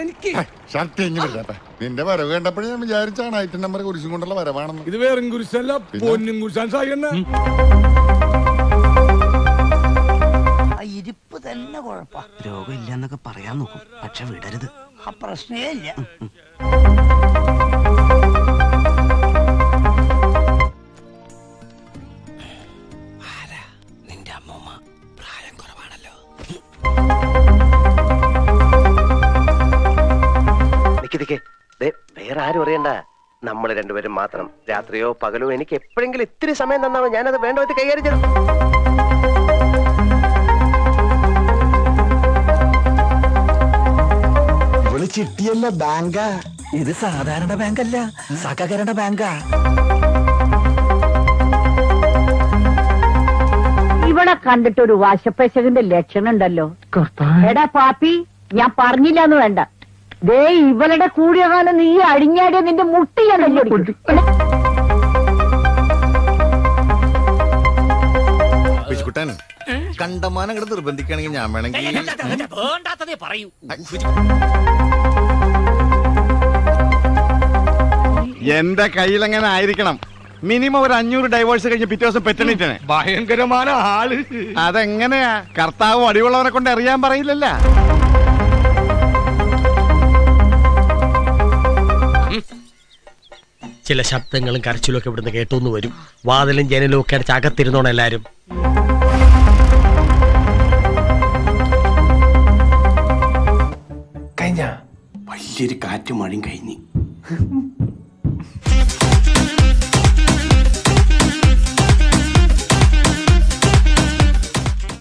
എനിക്ക് ഷർട്ട് നിന്റെ വരവ് കണ്ടപ്പോഴേ ഞാൻ വിചാരിച്ചാണ് ഐറ്റം നമ്പർ കുരിശും കൊണ്ടുള്ള വരവാണെന്ന്. ഇത് വേറെ കുരിശല്ല പൊന്നും? കുരിശാൻ സായി തന്നെ ആ ഇരിപ്പ് തന്നെ കുഴപ്പ. രോഗമില്ല എന്നൊക്കെ പറയാൻ നോക്കും പക്ഷെ വിടരുത്. ആ പ്രശ്നേ ഇല്ല. നിന്റെ അമ്മമ്മ പ്രായം കുറവാണല്ലോ വേറെ ആരും അറിയണ്ട. നമ്മൾ രണ്ടുപേരും മാത്രം. രാത്രിയോ പകലോ എനിക്ക് എപ്പോഴെങ്കിലും ഇത്തിരി സമയം തന്നാണോ ഞാനത് വേണ്ട വെച്ച് കൈകാര്യം ചെയ്തു ചിട്ടിയല്ല ബാങ്കാ. ഇത് സാധാരണ ബാങ്കല്ല. സഹകരണ ബാങ്കാ. ഇവിടെ കണ്ടിട്ട് ഒരു വാശപ്പശകന്റെ ലക്ഷണം ഉണ്ടല്ലോ എടാ പാപ്പി ഞാൻ പറഞ്ഞില്ലാന്ന് വേണ്ട. ദേ ഇവളുടെ കൂടിയ കാലം നീ അഴിഞ്ഞാടിയ നിന്റെ മുട്ടി ഞാൻ തല്ലിയൊടിക്കും. ബിജുക്കുട്ടൻ കണ്ടമാനം അങ്ങോട്ട് നിർബന്ധിക്കുകയാണെങ്കിൽ ഞാൻ വേണമെങ്കിൽ വേണ്ടാത്തതേ പറയൂ. എന്റെ കയ്യിൽ അങ്ങനെ ആയിരിക്കണം? മിനിമം ഒരു അഞ്ഞൂറ് ഡൈവോഴ്സ് കഴിഞ്ഞ് പിറ്റേ ദിവസം പെറ്റണിട്ടാണ് ഭയങ്കരമായ ആൾ. അതെങ്ങനെയാ? കർത്താവ് അടിവുള്ളവനെ കൊണ്ട് അറിയാൻ പറയില്ലല്ല. ചില ശബ്ദങ്ങളും കരച്ചിലും ഒക്കെ ഇവിടുന്ന് കേട്ടോന്ന് വരും. വാതിലും ജനലും ഒക്കെ അടച്ച് അകത്തിരുന്നോണം എല്ലാരും. വലിയൊരു കാറ്റും മഴയും കഴിഞ്ഞ്.